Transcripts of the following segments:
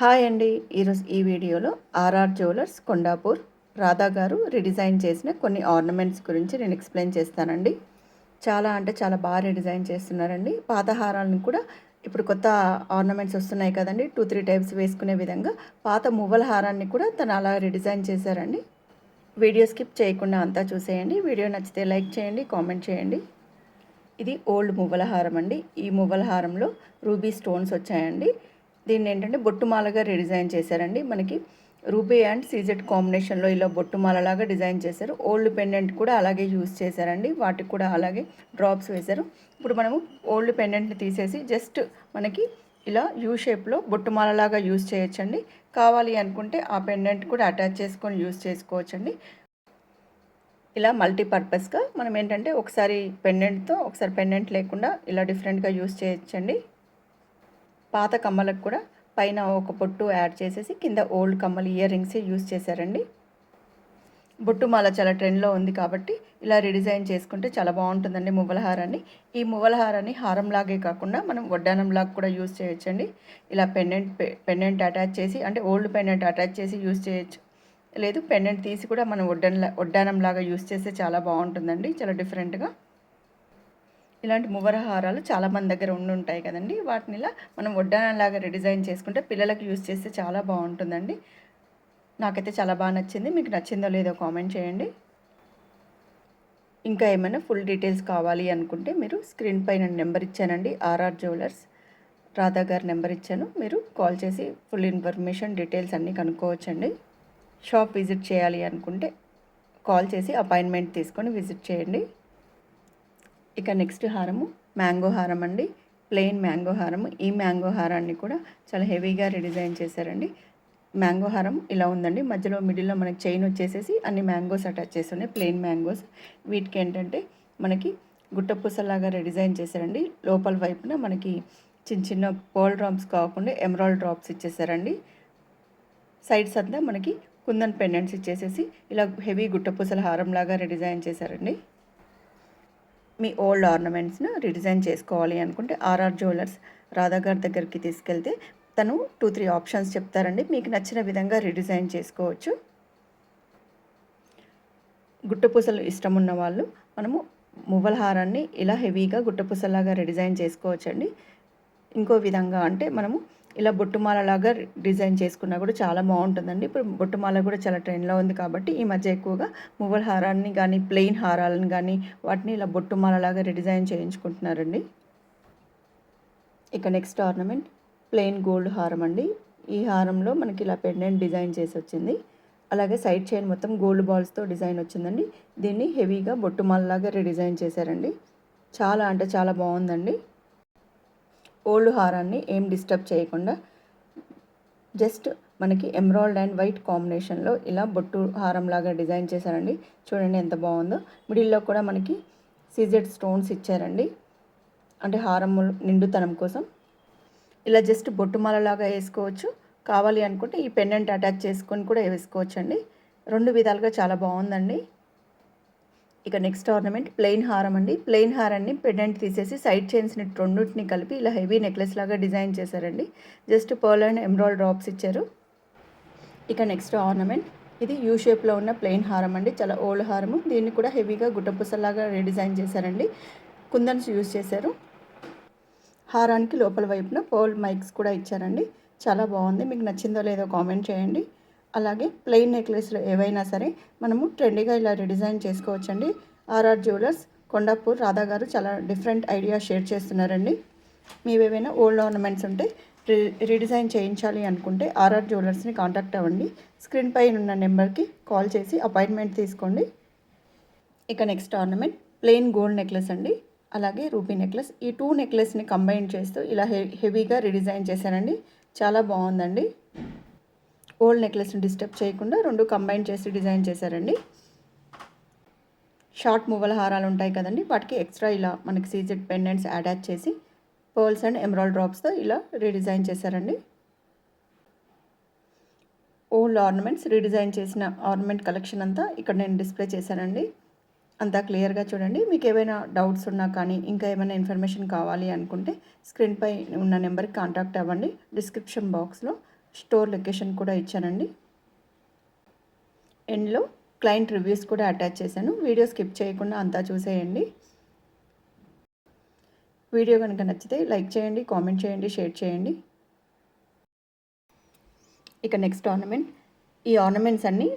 Hi అండి. ఈరోజు ఈ వీడియోలో ఆర్ఆర్ జ్యువెలర్స్ కొండాపూర్ రాధా గారు రిడిజైన్ చేసిన కొన్ని ఆర్నమెంట్స్ గురించి నేను ఎక్స్ప్లెయిన్ చేస్తానండి. చాలా అంటే చాలా బాగా రిడిజైన్ చేస్తున్నారండి. పాత హారాలను కూడా ఇప్పుడు కొత్త ఆర్నమెంట్స్ వస్తున్నాయి కదండి. టూ త్రీ టైప్స్ వేసుకునే విధంగా పాత మువ్వల హారాన్ని కూడా తను అలా రిడిజైన్ చేశారండి. వీడియో స్కిప్ చేయకుండా అంతా చూసేయండి. వీడియో నచ్చితే లైక్ చేయండి కామెంట్ చేయండి. ఇది ఓల్డ్ మువ్వల హారం అండి. ఈ మువ్వల హారంలో రూబీ స్టోన్స్ వచ్చాయండి. దీన్ని ఏంటంటే బొట్టుమాలగా రీడిజైన్ చేశారండి. మనకి రూబీ అండ్ సీజెడ్ కాంబినేషన్లో ఇలా బొట్టుమాలలాగా డిజైన్ చేశారు. ఓల్డ్ పెండెంట్ కూడా అలాగే యూజ్ చేశారండి. వాటికి కూడా అలాగే డ్రాప్స్ వేశారు. ఇప్పుడు మనము ఓల్డ్ పెండెంట్ని తీసేసి జస్ట్ మనకి ఇలా యూ షేప్లో బొట్టుమాలలాగా యూజ్ చేయొచ్చండి. కావాలి అనుకుంటే ఆ పెండెంట్ కూడా అటాచ్ చేసుకొని యూజ్ చేసుకోవచ్చండి. ఇలా మల్టీపర్పస్గా మనం ఏంటంటే ఒకసారి పెండెంట్తో ఒకసారి పెండెంట్ లేకుండా ఇలా డిఫరెంట్గా యూజ్ చేయొచ్చండి. పాత కమ్మలకు కూడా పైన ఒక పొట్టు యాడ్ చేసేసి కింద ఓల్డ్ కమ్మలు ఇయర్ రింగ్స్ యూస్ చేశారండి. బొట్టు మాల చాలా ట్రెండ్లో ఉంది కాబట్టి ఇలా రిడిజైన్ చేసుకుంటే చాలా బాగుంటుందండి మువ్వల హారాన్ని ఈ మువ్వల హారాన్ని హారంలాగే కాకుండా మనం వడ్డానంలాగా కూడా యూస్ చేయొచ్చండి. ఇలా పెండెంట్ పెండెంట్ అటాచ్ చేసి అంటే ఓల్డ్ పెండెంట్ అటాచ్ చేసి యూస్ చేయొచ్చు. లేదు పెండెంట్ తీసి కూడా మనం వడ్డన్ వడ్డానంలాగా యూస్ చేస్తే చాలా బాగుంటుందండి చాలా డిఫరెంట్గా. ఇలాంటి మువ్వరహారాలు చాలా మంది దగ్గర ఉండి ఉంటాయి కదండి. వాటిని ఇలా మనం వడ్డానంలాగా రిడిజైన్ చేసుకుంటే పిల్లలకు యూజ్ చేస్తే చాలా బాగుంటుందండి. నాకైతే చాలా బాగా నచ్చింది. మీకు నచ్చిందో లేదో కామెంట్ చేయండి. ఇంకా ఏమైనా ఫుల్ డీటెయిల్స్ కావాలి అనుకుంటే మీరు స్క్రీన్ పైన నెంబర్ ఇచ్చానండి. ఆర్ఆర్ జ్యువెలర్స్ రాధా గారి నెంబర్ ఇచ్చాను. మీరు కాల్ చేసి ఫుల్ ఇన్ఫర్మేషన్ డీటెయిల్స్ అన్నీ కనుక్కోవచ్చండి. షాప్ విజిట్ చేయాలి అనుకుంటే కాల్ చేసి అపాయింట్మెంట్ తీసుకొని విజిట్ చేయండి. ఇక నెక్స్ట్ హారము మ్యాంగో హారం అండి. ప్లెయిన్ మ్యాంగో హారం ఈ మ్యాంగో హారాన్ని కూడా చాలా హెవీగా రిడిజైన్ చేశారండి. మ్యాంగో హారం ఇలా ఉందండి. మధ్యలో మిడిల్లో మనకి చైన్ వచ్చేసేసి అన్ని మ్యాంగోస్ అటాచ్ చేసి ఉన్నాయి ప్లెయిన్ మ్యాంగోస్. వీటికి ఏంటంటే మనకి గుట్టపూసలాగా డిజైన్ చేశారండి. లోపల వైపున మనకి చిన్న చిన్న పోల్ డ్రాప్స్ కాకుండా ఎమరాల్డ్ డ్రాప్స్ ఇచ్చేసారండి సైడ్స్ అంతా మనకి కుందన్ పెండెంట్స్ ఇచ్చేసేసి ఇలా హెవీ గుట్టపూసల హారంలాగా రిడిజైన్ చేశారండి. మీ ఓల్డ్ ఆర్నమెంట్స్ను రిడిజైన్ చేసుకోవాలి అనుకుంటే ఆర్ఆర్ జ్యువెలర్స్ రాధా గారి దగ్గరికి తీసుకెళ్తే తను టూ త్రీ ఆప్షన్స్ చెప్తారండి. మీకు నచ్చిన విధంగా రిడిజైన్ చేసుకోవచ్చు. గుట్టపూసలు ఇష్టం ఉన్న వాళ్ళు మనము మువ్వల హారాన్ని ఇలా హెవీగా గుట్టపూసలాగా డిజైన్ చేసుకోవచ్చండి. ఇంకో విధంగా అంటే మనము ఇలా బొట్టుమాలలాగా డిజైన్ చేసుకున్నా కూడా చాలా బాగుంటుందండి. ఇప్పుడు బొట్టుమాల కూడా చాలా ట్రెండ్లో ఉంది కాబట్టి ఈ మధ్య ఎక్కువగా మువ్వల హారాన్ని కానీ ప్లెయిన్ హారాలను కానీ వాటిని ఇలా బొట్టుమాలలాగా డిజైన్ చేయించుకుంటున్నారండి. ఇక నెక్స్ట్ ఆర్నమెంట్ ప్లెయిన్ గోల్డ్ హారం అండి. ఈ హారంలో మనకి ఇలా పెండెంట్ డిజైన్ చేసి వచ్చింది. అలాగే సైడ్ చైన్ మొత్తం గోల్డ్ బాల్స్తో డిజైన్ వచ్చిందండి. దీన్ని హెవీగా బొట్టుమాలలాగా రిడిజైన్ చేశారండి. చాలా అంటే చాలా బాగుందండి. ఓల్డ్ హారాన్ని ఏం డిస్టర్బ్ చేయకుండా జస్ట్ మనకి ఎమరాల్డ్ అండ్ వైట్ కాంబినేషన్లో ఇలా బొట్టు హారంలాగా డిజైన్ చేశారండి. చూడండి ఎంత బాగుందో. మిడిల్లో కూడా మనకి సీజెడ్ స్టోన్స్ ఇచ్చారండి. అంటే హారం నిండుతనం కోసం. ఇలా జస్ట్ బొట్టుమాలలాగా వేసుకోవచ్చు. కావాలి అనుకుంటే ఈ పెండెంట్ అటాచ్ చేసుకొని కూడా వేసుకోవచ్చు అండి రెండు విధాలుగా చాలా బాగుందండి. ఇక నెక్స్ట్ ఆర్నమెంట్ ప్లెయిన్ హారం అండి. ప్లెయిన్ హారాన్ని పెండెంట్ తీసేసి సైడ్ చైన్స్ని రెండింటిని కలిపి ఇలా హెవీ నెక్లెస్ లాగా డిజైన్ చేశారండి. Just pearl and emerald drops ఇచ్చారు. ఇక నెక్స్ట్ ఆర్నమెంట్ ఇది యూ షేప్లో ఉన్న ప్లెయిన్ హారం అండి. చాలా ఓల్డ్ హారము. దీన్ని కూడా హెవీగా గుట్టపుసలాగా రీడిజైన్ చేశారండి. కుందన్స్ యూజ్ చేశారు. హారానికి లోపల వైపున పోల్ మైక్స్ కూడా ఇచ్చారండి. చాలా బాగుంది. మీకు నచ్చిందో లేదో కామెంట్ చేయండి. అలాగే ప్లెయిన్ నెక్లెస్లు ఏవైనా సరే మనము ట్రెండీగా ఇలా రిడిజైన్ చేసుకోవచ్చండి. ఆర్ఆర్ జ్యువెలర్స్ కొండాపూర్ రాధా గారు చాలా డిఫరెంట్ ఐడియా షేర్ చేస్తున్నారండి. మీవేవైనా ఓల్డ్ ఆర్నమెంట్స్ ఉంటే రీడిజైన్ చేయించాలి అనుకుంటే ఆర్ఆర్ జ్యువెలర్స్ని కాంటాక్ట్ అవ్వండి. స్క్రీన్ పైన ఉన్న నెంబర్కి కాల్ చేసి అపాయింట్మెంట్ తీసుకోండి. ఇక next ornament plain gold necklace అండి. అలాగే రూపీ నెక్లెస్. ఈ టూ నెక్లెస్ని కంబైన్ చేస్తూ ఇలా హె హెవీగా రీడిజైన్ చేశానండి చాలా బాగుందండి. ఓల్డ్ నెక్లెస్ని డిస్టర్బ్ చేయకుండా రెండు కంబైన్ చేసి డిజైన్ చేశారండి. షార్ట్ మువ్వల హారాలు ఉంటాయి కదండి వాటికి ఎక్స్ట్రా ఇలా మనకి సీజెడ్ పెండెంట్స్ అటాచ్ చేసి పర్ల్స్ అండ్ ఎమరాల్డ్ డ్రాప్స్తో ఇలా రీడిజైన్ చేశారండి. ఓల్డ్ ఆర్నమెంట్స్ రీడిజైన్ చేసిన ఆర్నమెంట్ కలెక్షన్ అంతా ఇక్కడ నేను డిస్ప్లే చేశానండి. అంతా క్లియర్గా చూడండి. మీకు ఏమైనా డౌట్స్ ఉన్నా కానీ ఇంకా ఏమైనా ఇన్ఫర్మేషన్ కావాలి అనుకుంటే స్క్రీన్పై ఉన్న నెంబర్కి కాంటాక్ట్ అవ్వండి. డిస్క్రిప్షన్ బాక్స్లో స్టోర్ లొకేషన్ కూడా ఇచ్చానండి. ఎండ్లో క్లయింట్ రివ్యూస్ కూడా అటాచ్ చేశాను. వీడియో స్కిప్ చేయకుండా అంతా చూసేయండి. వీడియో కనుక నచ్చితే లైక్ చేయండి కామెంట్ చేయండి షేర్ చేయండి. ఇక నెక్స్ట్ ఆర్నమెంట్. ఈ ఆర్నమెంట్స్ అన్నీ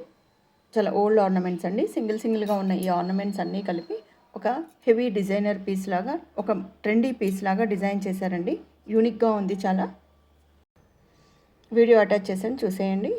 చాలా ఓల్డ్ ఆర్నమెంట్స్ అండి. సింగిల్ సింగిల్గా ఉన్న ఈ ఆర్నమెంట్స్ అన్నీ కలిపి ఒక హెవీ డిజైనర్ పీస్ లాగా ఒక ట్రెండీ పీస్ లాగా డిజైన్ చేశారండి. యూనిక్గా ఉంది చాలా. వీడియో అటాచ్ చేసాను చూసేయండి.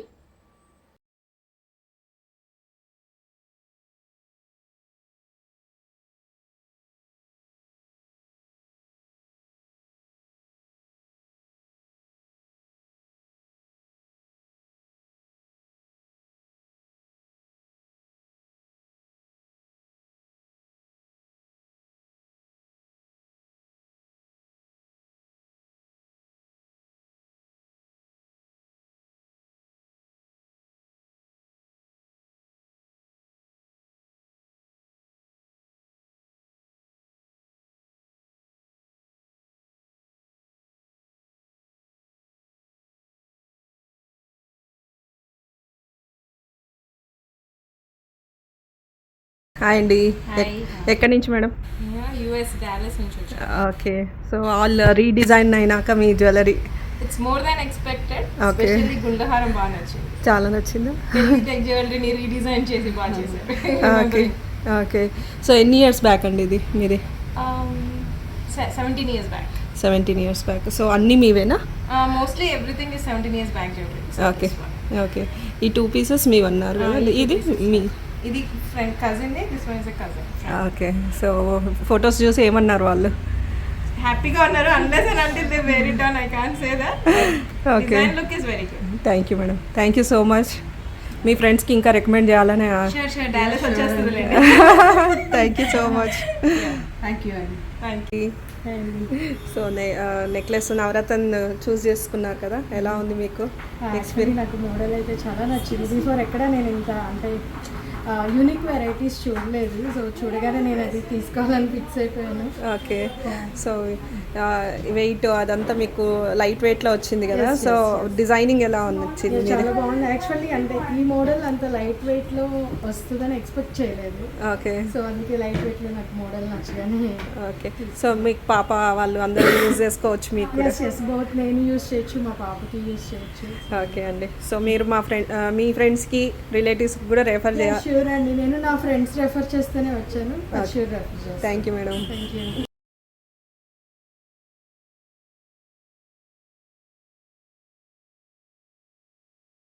హాయ్ అండి ఎక్- ఎక్కడి నుంచి మేడం? యుఎస్ డాలస్ నుంచి ఓకే. సో ఆల్ రీడిజైన్ అయినాక మీ jewellery it's more than expected. Specially గుండహారం బాగా నచ్చింది. చాలా నచ్చిందా? జ్యువెలరీని రీడిజైన్ చేసి బాగా ఓకే చేశారు ఓకే సో ఎన్ని ఇయర్స్ బ్యాక్ అండి ఇది మీది? Um, seventeen years back seventeen years back so అన్నీ మీవేనా? Mostly everything is seventeen years back jewellery okay okay ఈ టూ పీసెస్ మీ అన్నారు కదా ఈ two ఇది. మీ ఇది friend cousin this one is a cousin okay so photos చూసి ఏమన్నారు వాళ్ళు? హ్యాపీగా ఉన్నారు అన్లెస్ అండ్ అంటే they were on I can say that okay look is very good thank you madam thank you so much మీ ఫ్రెండ్స్కి ఇంకా recommend చేయాలని sure sure Dallas వచ్చేస్తుంది thank you so much thank you అండి thank you so necklace navaratna choose చేసుకున్నారు కదా? ఎలా ఉంది మీకు ఎక్స్పీరియన్స్ నాకు మోడల్ అయితే చాలా నచ్చింది. బిఫోర్ ఎక్కడ నేను ఇంత అంటే యూనిక్ వెరైటీస్ చూడలేదు. సో చూడగానే నేను అది తీసుకోవాలని ఫిక్స్ అయిపోయాను. ఓకే సో వెయిట్ అదంతా మీకు లైట్ వెయిట్లో వచ్చింది కదా? సో డిజైనింగ్ ఎలా ఉంది? వచ్చింది చాలా బాగుంది. యాక్చువల్లీ అంటే ఈ మోడల్ అంత లైట్ వెయిట్లో వస్తుందని ఎక్స్పెక్ట్ చేయలేదు. ఓకే సో అందుకే లైట్ వెయిట్లో నాకు మోడల్ నచ్చగానే ఓకే సో మీకు పాప వాళ్ళు అందరూ యూజ్ చేసుకోవచ్చు మీకు నేను యూస్ చేయొచ్చు మా పాపకి యూస్ చేయొచ్చు. ఓకే అండి. సో మీరు మా ఫ్రెండ్ మీ ఫ్రెండ్స్కి రిలేటివ్స్కి కూడా రెఫర్ చేయాలి షూర్ అండి. నేను నా ఫ్రెండ్స్ రెఫర్ చేస్తేనే వచ్చాను. Thank you madam thank you